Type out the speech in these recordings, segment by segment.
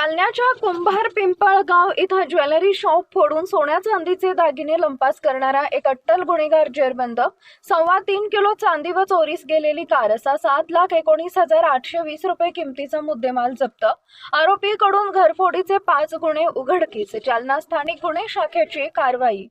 जालन्याच्या कुंभार पिंपळगाव इथं jewellery shop फोडून सोन्या चांदीचे दागिने लंपास करणारा एक अट्टल गुन्हेगार जेरबंद सव्वा तीन किलो चांदी व चोरीस गेलेली कार असा सात लाख एकोणीस हजार आठशे वीस रुपये किमतीचा मुद्देमाल जप्त. आरोपीकडून घरफोडीचे पाच गुन्हे उघडकीस जालना स्थानिक गुन्हे शाखेची कारवाई.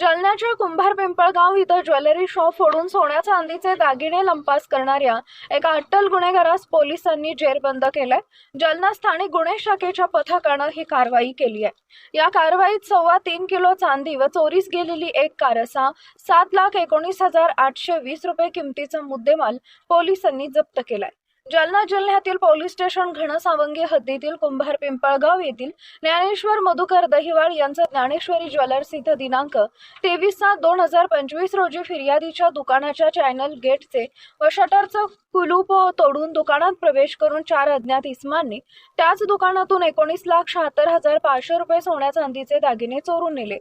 जालन्याच्या कुंभार पिंपळगाव इथं ज्वेलरी शॉप फोडून सोन्या चांदीचे दागिने लंपास करणाऱ्या एका अट्टल गुन्हेगारास पोलिसांनी जेरबंद केलाय. जालना स्थानिक गुन्हे शाखेच्या पथकानं ही कारवाई केली आहे. या कारवाईत सव्वा तीन किलो चांदी व चोरीस गेलेली एक कार असा सात लाख एकोणीस हजार आठशे वीस रुपये किमतीचा मुद्देमाल पोलिसांनी जप्त केलाय. जालना जिल्ह्यातील पोलीस स्टेशन घनसावंगी हद्दीतील कुंभार पिंपळगाव येथील ज्ञानेश्वर मधुकर दहिवाळ यांचं ज्ञानेश्वरी ज्वेलर्स इथं दिनांक तेवीस सात दोन हजार पंचवीस रोजी फिर्यादीच्या दुकानाच्या चॅनल गेटचे व शटरचं कुलूप तोडून दुकानात प्रवेश करून चार अज्ञात इस्मांनी त्याच दुकानातून एकोणीस लाख शहात्तर हजार पाचशे रुपये सोन्या चांदीचे दागिने चोरून नेले.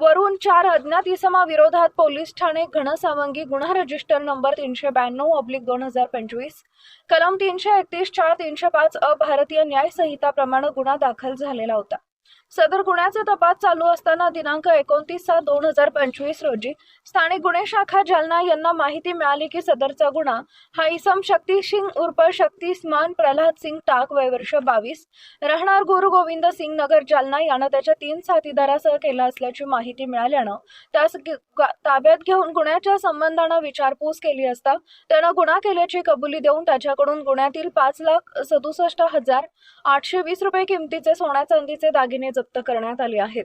वरून चार अज्ञात इसमा विरोधात पोलीस ठाणे घनसावंगी गुन्हा रजिस्टर नंबर तीनशे ब्याण्णव ऑब्लिक दोन हजार पंचवीस कलम तीनशे एकतीस चार तीनशे पाच अ भारतीय न्याय संहिताप्रमाणे गुन्हा दाखल झालेला होता. सदर गुन्ह्याचा तपास चालू असताना दिनांक एकोणतीस सात दोन हजार पंचवीस रोजी स्थानिक गुन्हे शाखा जालना यांना माहिती मिळाली की सदरचा गुन्हा हा इसम शक्ती सिंग उर्फ शक्तिस्मान प्रल्हाद सिंग टाक वय वर्ष बावीस राहणार गुरु गोविंद सिंग नगर जालना यानं त्याच्या तीन साथीदारासह केला असल्याची माहिती मिळाल्यानं त्यास ग- ताब्यात घेऊन गुन्ह्याच्या संबंधानं विचारपूस केली असता त्यानं गुन्हा केल्याची कबुली देऊन त्याच्याकडून गुन्ह्यातील पाच लाख सदुसष्ट हजार आठशे वीस रुपये किमतीचे सोन्या चांदीचे दागिने जप्त करण्यात आले आहेत.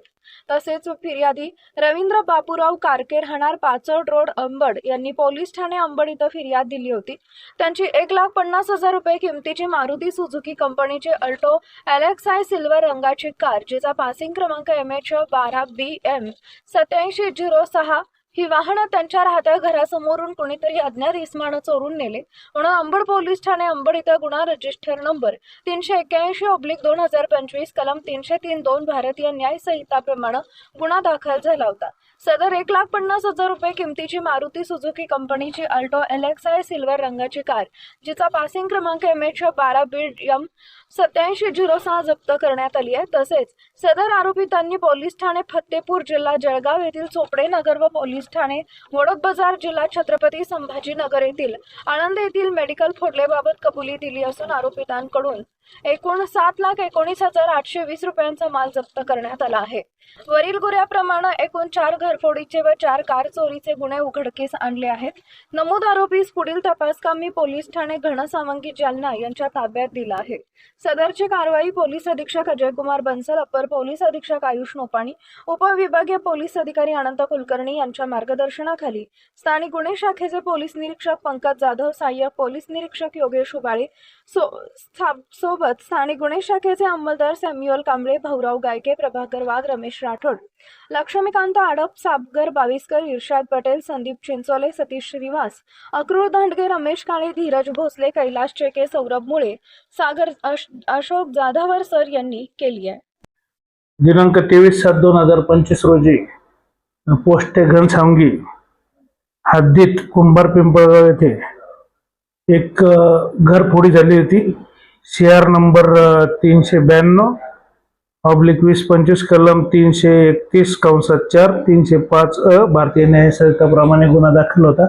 तसेच फिर्यादी रवींद्र बापूराव कारके राहणार पाचोड रोड अंबड यांनी पोलीस ठाणे अंबड इथं फिर्याद दिली होती. त्यांची एक लाख पन्नास हजार रुपये किमतीची मारुती सुझुकी कंपनीची Alto L X I silver रंगाची कार जिचा पासिंग क्रमांक एम एच बारा बी एम सत्याऐंशी झिरो सहा ही वाहनं त्यांच्या राहत्या घरासमोरून कोणीतरी अज्ञात इस्मानं चोरून नेले. म्हणून अंबड पोलीस ठाणे अंबड इथं गुन्हा रजिस्टर नंबर तीनशे एक्क्याऐंशी ऑब्लिक दोन हजार पंचवीस कलम तीनशे तीन दोन भारतीय न्याय संहिताप्रमाणे गुन्हा दाखल झाला होता. सदर एक लाख पन्नास हजार रुपये किमतीची मारुती सुझुकी कंपनीची Alto L X I silver रंगाची कार जिचा पासिंग क्रमांक एम एच बारा बीड एम सत्याऐंशी झिरो सहा जप्त करण्यात आली आहे. तसेच सदर आरोपितांनी पोलीस ठाणे फत्तेपूर जिल्हा जळगाव येथील चोपडे नगर व पोलीस ठाणे वडोद बाजार जिल्हा छत्रपती संभाजीनगर येथील आनंद येथील मेडिकल फोडलेबाबत कबुली दिली असून आरोपितांकडून एकूण सात लाख एकोणीस हजार आठशे वीस रुपयांचा माल जप्त करण्यात आला आहे. वरील गुन्ह्याप्रमाणे एकूण चार घरफोडीचे व चार कार चोरीचे गुन्हे उघडकीस आणले आहेत. नमूद आरोपीस पुढील तपासकामी पोलीस ठाणे घनसावंगी जालना यांच्या ताब्यात दिला आहे. सदरची कारवाई पोलीस अधीक्षक अजयकुमार बन्सल अप्पर पोलीस अधीक्षक आयुष नोपाणी उपविभागीय पोलीस अधिकारी अनंत कुलकर्णी यांच्या मार्गदर्शनाखाली स्थानिक गुन्हे शाखेचे पोलीस निरीक्षक पंकज जाधव सहाय्यक पोलीस निरीक्षक योगेश उबाळे सो सोबत स्थानिक गुन्हे शाखेचे अंमलदार सॅम्युअल कांबळे भाऊराव गायके प्रभाकर वाघ रमेश राठोड लक्ष्मीकांत आडप साबगर बाविस्कर इर्शाद पटेल संदीप चिंचोले सतीश श्रीवास अक्रूर दांडगे रमेश काळे धीरज भोसले कैलाश चेके सौरभ मुळे सागर अश- अशोक जाधवर सर यांनी केली आहे. दिनांक तेवीस सात दोन हजार पंचवीस रोजी पोस्टे घनसावंगी हद्दीत कुंभार पिंपळगाव येथे एक घर घरफोडी झाली होती. सी आर नंबर तीनशे ब्याण्णव ऑब्लिक वीस पंचवीस कलम तीनशे एकतीस कंसात चार तीनशे पाच अ भारतीय न्यायसंहिताप्रमाणे गुन्हा दाखल होता.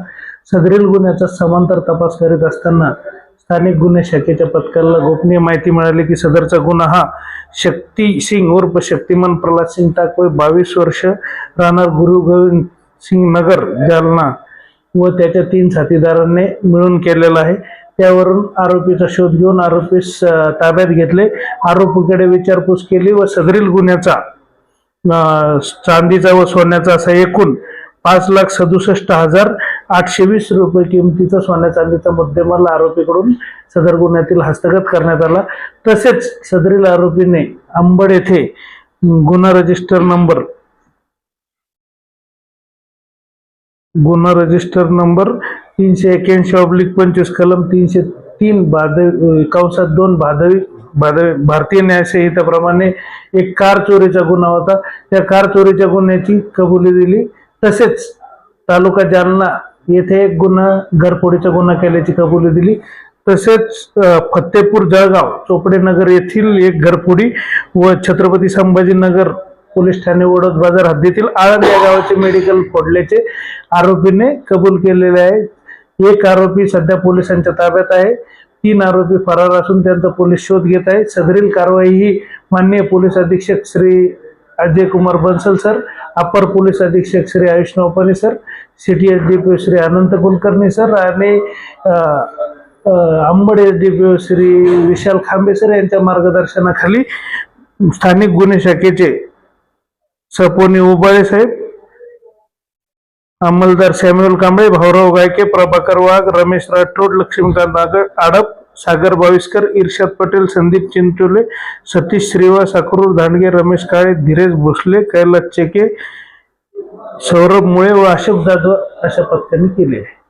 सदरील गुन्ह्याचा समांतर तपास करीत असताना स्थानिक गुन्हे शाखेच्या पथकाला गोपनीय माहिती मिळाली की सदरचा गुन्हा हा शक्ती सिंग उर्फ शक्तिमान प्रल्हाद सिंग टाकवय बावीस वर्ष राहणार गुरु गोविंद सिंग नगर जालना व त्याच्या तीन साथीदारांनी मिळून केलेला आहे. त्यावरून आरोपीचा शोध घेऊन आरोपीस ताब्यात घेतले. आरोपीकडे विचारपूस केली व सदरील गुन्ह्याचा चांदीचा व सोन्याचा असा एकूण पाच लाख सदुसष्ट हजार आठशे वीस रुपये किमतीचा सोन्या चांदीचा मुद्देमाल आरोपीकडून सदर गुन्ह्यातील हस्तगत करण्यात आला. तसेच सदरील आरोपीने अंबड येथे गुन्हा रजिस्टर नंबर गुन्हा रजिस्टर नंबर तीनशे एक्याऐंशी ऑब्लिक पंचवीस कलम तीनशे तीन भादवी कंसात दोन भादवी भादवी भारतीय न्यायसंहिताप्रमाणे एक कार चोरीचा गुन्हा होता. त्या कार चोरीच्या गुन्ह्याची कबुली दिली. तसेच तालुका जालना येथे एक गुन्हा घरफोडीचा गुन्हा केल्याची कबुली दिली. तसेच फत्तेपूर जळगाव चोपडे नगर येथील एक घरफोडी व छत्रपती संभाजीनगर पोलीस ठाणे वडोद बाजार हद्दीतील आळंद या गावाचे मेडिकल फोडल्याचे आरोपीने कबूल केलेले आहे एक आरोपी सध्या पोलिसांच्या ताब्यात आहे. तीन आरोपी फरार असून त्यांचा पोलीस शोध घेत आहे सदरील कारवाई ही माननीय पोलीस अधीक्षक श्री अजय कुमार बन्सल सर अपर पोलीस अधीक्षक Shri Ayush Naupane sir city S D P O Shri Anant Kulkarni sir आणि Ambad S D P O Shri Vishal Khambe sir यांच्या मार्गदर्शनाखाली स्थानिक गुन्हे शाखेचे सपोनी उबाळे साहेब. अंमलदार सॅम्युअल कांबळे भाऊराव गायके प्रभाकर वाघ रमेश राठोड लक्ष्मीकांत आडप सागर बाविस्कर इर्षाद पटेल संदीप चिंचोले सतीश श्रीवास अक्रूर धांडगे रमेश काळे धीरज भोसले कैलास चेके सौरभ मुळे व आशिफ जाधव अशा पक्षांनी केले. आहे